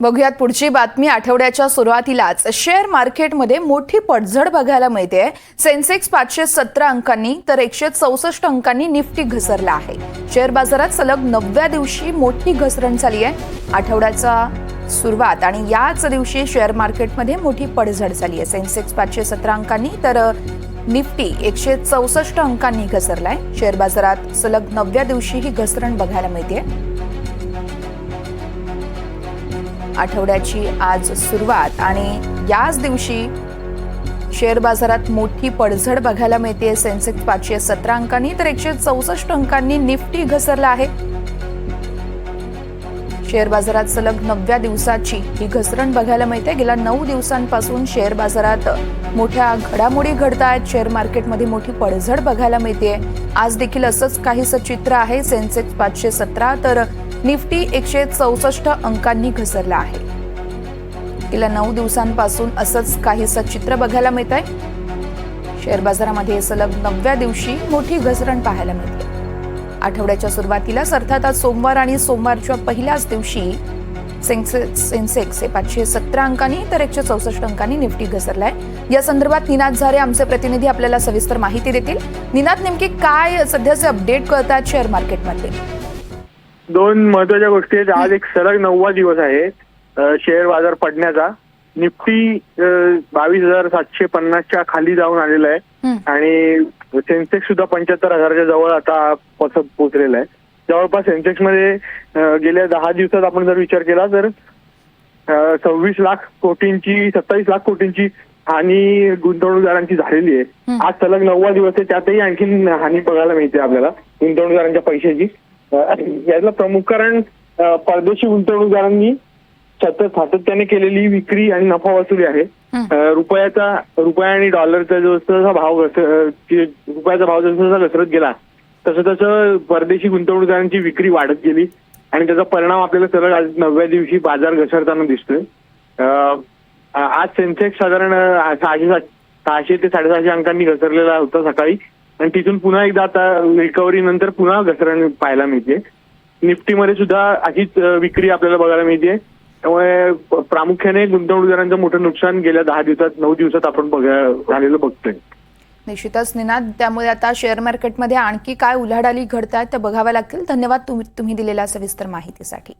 बघूयात पुढची बातमी आठवड्याच्या सुरुवातीलाच. शेअर मार्केटमध्ये मोठी पडझड बघायला मिळते सेन्सेक्स पाचशे सतरा अंकांनी तर एकशे चौसष्ट अंकांनी निफ्टी घसरला आहे. शेअर बाजारात सलग नवव्या दिवशी मोठी घसरण झाली आहे. आठवड्याचा सुरुवात आणि याच दिवशी शेअर मार्केटमध्ये मोठी पडझड झाली आहे. सेन्सेक्स पाचशे सतरा अंकांनी तर निफ्टी एकशे चौसष्ट अंकांनी घसरलाय. शेअर बाजारात सलग नवव्या दिवशी ही घसरण बघायला मिळते आठवड्याची आज सुरुवात. आणि याच दिवशी शेअर बाजारात मोठी पडझड बघायला मिळते सेन्सेक्स पाचशे सतरा अंकांनी तर एकशे चौसष्ट अंकांनी निफ्टी घसरला आहे. शेअर बाजारात सलग नवव्या दिवसाची ही घसरण बघायला मिळते. गेल्या नऊ दिवसांपासून शेअर बाजारात मोठ्या घडामोडी घडत आहेत. शेअर मार्केटमध्ये मोठी पडझड बघायला मिळते आज देखील असंच काहीसं चित्र आहे. सेन्सेक्स पाचशे सतरा तर निफ्टी एकशे चौसष्ट अंकांनी घसरला आहे. गेल्या नऊ दिवसांपासून असंच काहीसं चित्र बघायला मिळत आहे शेअर बाजारामध्ये सलग नवव्या दिवशी मोठी घसरण पाहायला मिळते. आठवड्याच्या सुरुवातीलाच अर्थात आज सोमवार आणि सोमवारच्या पहिल्याच दिवशी सेन्सेक्स सेन्सेक्स हे पाचशे सतरा अंकांनी तर एकशे चौसष्ट अंकांनी निफ्टी घसरलाय. या संदर्भात निनाद झारे आमचे प्रतिनिधी आपल्याला सविस्तर माहिती देतील. निनाद नेमके काय सध्याचे अपडेट कळतात शेअर मार्केटमध्ये? दोन महत्त्वाच्या गोष्टी आहेत. आज एक सलग नववा दिवस आहे शेअर बाजार पडण्याचा. निफ्टी बावीस हजार सातशे पन्नासच्या खाली जाऊन आलेला आहे. आणि सेन्सेक्स सुद्धा पंच्याहत्तर हजाराच्या जवळ आता पोच- पोहोचलेला आहे. जवळपास सेन्सेक्समध्ये गेल्या दहा दिवसात आपण जर विचार केला तर सव्वीस लाख कोटींची सत्तावीस लाख कोटींची हानी गुंतवणूकदारांची झालेली आहे. आज सलग नववा दिवस आहे. त्यातही आणखीन हानी बघायला मिळते आपल्याला गुंतवणूकदारांच्या पैशाची. अ, यातलं प्रमुख कारण परदेशी गुंतवणूकदारांनी सतत सातत्याने केलेली विक्री आणि नफा वसुली आहे. रुपयाचा रुपया आणि डॉलरचा जो जसा भाव रुपयाचा भाव जसा जसा घसरत गेला तसं तसं परदेशी गुंतवणूकदारांची विक्री वाढत गेली आणि त्याचा परिणाम आपल्याला सरळ आज नवव्या दिवशी बाजार घसरताना दिसतोय. आज सेन्सेक्स साधारण सहाशे सहाशे ते साडेसहाशे अंकांनी घसरलेला होता सकाळी. आणि तिथून पुन्हा एकदा आता रिकव्हरी नंतर पुन्हा घसरण पाहायला मिळते. निफ्टीमध्ये सुद्धा अशीच विक्री आपल्याला बघायला मिळते. त्यामुळे प्रामुख्याने गुंतवणूकदारांचं मोठं नुकसान गेल्या दहा दिवसात नऊ दिवसात आपण झालेलं बघतोय. निश्चितच निनाद. त्यामुळे आता शेअर मार्केटमध्ये आणखी काय उलाढाली घडतायत त्या बघाव्या लागतील. धन्यवाद तुम्ही तुम्ही दिलेल्या सविस्तर माहितीसाठी.